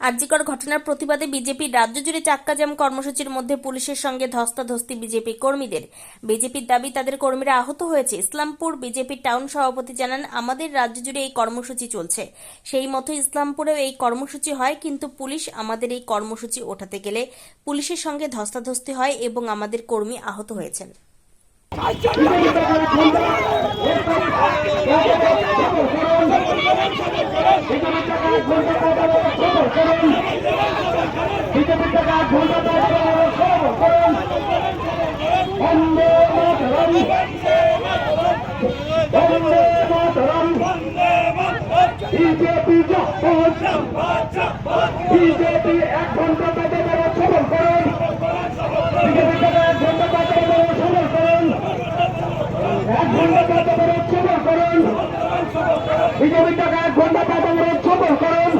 আর্যিকর ঘটনার প্রতিবাদে বিজেপির রাজ্য জুড়ে চাক্কাজাম কর্মসূচির মধ্যে পুলিশের সঙ্গে ধস্তাধস্তি বিজেপি কর্মীদের। বিজেপির দাবি, তাদের কর্মীরা আহত হয়েছে। ইসলামপুর বিজেপির টাউন সভাপতি জানান, আমাদের রাজ্য জুড়ে এই কর্মসূচি চলছে। সেই মতো ইসলামপুরেও এই কর্মসূচি হয়, কিন্তু পুলিশ আমাদের এই কর্মসূচি ওঠাতে গেলে পুলিশের সঙ্গে ধস্তাধস্তি হয় এবং আমাদের কর্মী আহত হয়েছেন। বিজেপি এক ঘণ্টা পেতে বড় সবল করুন বিজেপি থেকে এক ঘণ্টা পেতে বড় সবল করুন এক ঘণ্টা পেতে বড় সবল করুন বিজেপি থেকে এক ঘণ্টা বড় সবল করুন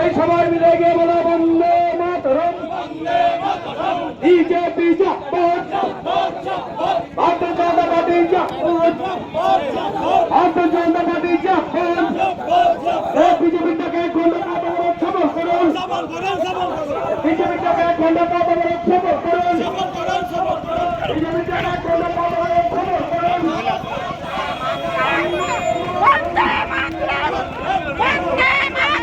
এই সবাই মিলে গিয়ে বলো বন্দে মাতরম। বিজেপি ভারতীয় জনতা পার্টি ভারতীয় জনতা পার্টি সবল করুন বিজেপিটাকে এক ঘণ্টা পেতে বড় সবল করুন বন্দে মাতরম বন্দে মাতরম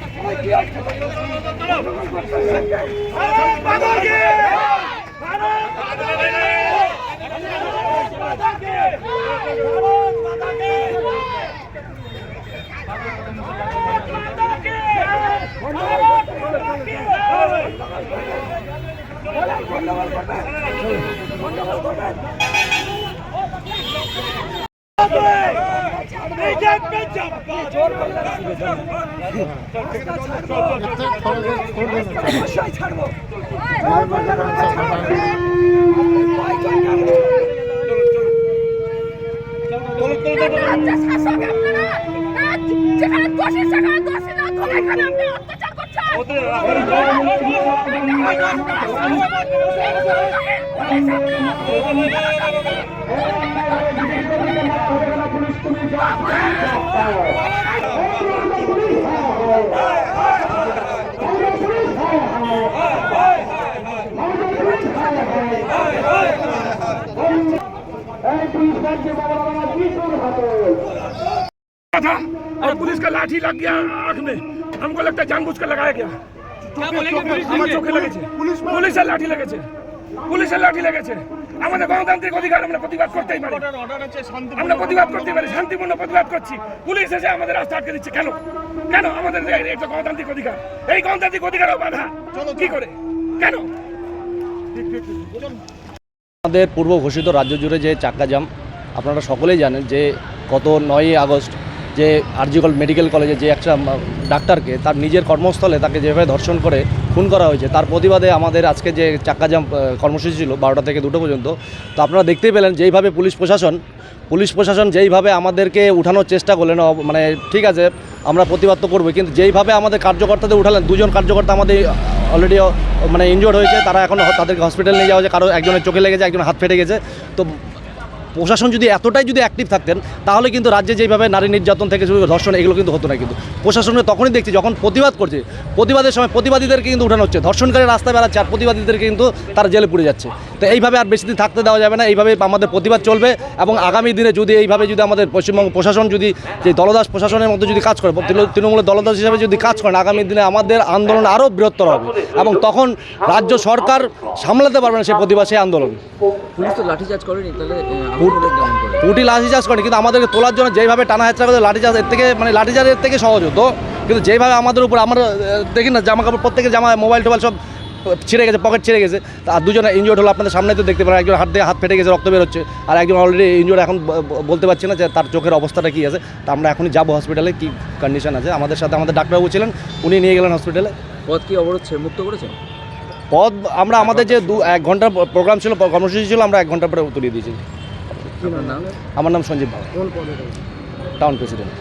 আপনারা রাজ যেখানে দোষী সেখানে দোষী না ধরে এখানে আপনি এই পুলিশ রাজ্যে বাবা বিশুর হাতে था और पुलिस का लाठी लग गया आंख में हमको लगता है जानबूझ कर लगाया गया আমার চোখে লেগেছে পুলিশের লাঠি লেগেছে পুলিশের লাঠি লেগেছে আমাদের গণতান্ত্রিক অধিকার আমরা প্রতিবাদ করতেই পারি আমরা প্রতিবাদ করতে পারি শান্তিপূর্ণ প্রতিবাদ করছি পুলিশ এসে আমাদের রাস্তা আটকে দিচ্ছে কেন কেন আমাদের যে একটা গণতান্ত্রিক অধিকার এই গণতান্ত্রিক অধিকারও বাধা কি করে কেন আমাদের পূর্ব ঘোষিত রাজ্য জুড়ে যে চাক্কা জাম আপনারা সকলেই জানেন যে গত নয়ই আগস্ট যে আরজিকল মেডিকেল কলেজে যে একটা ডাক্তারকে তার নিজের কর্মস্থলে তাকে যেভাবে ধর্ষণ করে খুন করা হয়েছে তার প্রতিবাদে আমাদের আজকে যে চাক্কা জাম আহ, কর্মসূচি ছিল বারোটা থেকে দুটো পর্যন্ত তো আপনারা দেখতেই পেলেন যেইভাবে পুলিশ প্রশাসন পুলিশ প্রশাসন যেইভাবে আমাদেরকে উঠানোর চেষ্টা করলেন মানে ঠিক আছে আমরা প্রতিবাদ তো করব কিন্তু যেইভাবে আমাদের কার্যকর্তাদের উঠালেন দুজন কার্যকর্তা আমাদের অলরেডি মানে ইনজোর্ড হয়েছে তারা এখন তাদেরকে হসপিটাল নিয়ে যাওয়া হয়েছে কারও একজনের চোখে লেগেছে একজন হাত ফেটে গেছে তো প্রশাসন যদি এতটাই যদি অ্যাক্টিভ থাকতেন, তাহলে কিন্তু রাজ্যে যেভাবে নারী নির্যাতন থেকে শুরু ধর্ষণ, এগুলো কিন্তু হতো না কিন্তু। প্রশাসনে তখনই দেখছি যখন প্রতিবাদ করছে, প্রতিবাদের সময় প্রতিবাদীদেরকে কিন্তু উঠানো হচ্ছে। ধর্ষণকারী রাস্তায় বেড়াচ্ছে আর প্রতিবাদীদেরকে কিন্তু তারা জেলে পুড়ে যাচ্ছে। তো এইভাবে আর বেশি দিন থাকতে দেওয়া যাবে না। এইভাবে আমাদের প্রতিবাদ চলবে এবং আগামী দিনে যদি এইভাবে যদি আমাদের পশ্চিমবঙ্গ প্রশাসন যদি যে দলদাস প্রশাসনের মধ্যে যদি কাজ করে তৃণ- তৃণমূলের দলদাস হিসাবে যদি কাজ করেন আগামী দিনে আমাদের আন্দোলন আরও বৃহত্তর হবে এবং তখন রাজ্য সরকার সামলাতে পারবে না সেই প্রতিবাদ সেই আন্দোলন। তো লাঠিচার্জ করেনি কিন্তু আমাদেরকে তোলার জন্য যেইভাবে টানা হেঁচড়া করে লাঠিচার্জ এর থেকে মানে লাঠিচার্জের থেকে সহজ হতো। কিন্তু যেভাবে আমাদের উপর আমরা দেখি না জামা কাপড় প্রত্যেকের জামা মোবাইল টোবাইল সব ছিঁড়ে গেছে পকেট ছিঁড়ে গেছে। আর দুজনে ইনজোর্ড হলো আপনাদের সামনে তো দেখতে পারেন একজন হাত দিয়ে হাত ফেটে গেছে রক্ত বেরোচ্ছে আর একজন অলরেডি ইনজোর্ড এখন বলতে পারছি না যে তার চোখের অবস্থাটা কী আছে। তা আমরা এখনই যাব হসপিটালে কী কন্ডিশন আছে। আমাদের সাথে আমাদের ডাক্তারবাবু ছিলেন উনি নিয়ে গেলেন হসপিটালে পথ কি অবরোধ ছে- মুক্ত করেছে? পথ আমরা আমাদের যে দু এক ঘণ্টার প্রোগ্রাম ছিল কর্মসূচি ছিল আমরা এক ঘণ্টা পরে তুলিয়ে দিয়েছি। আমার নাম সঞ্জীব ভাব টাউন প্রেসিডেন্ট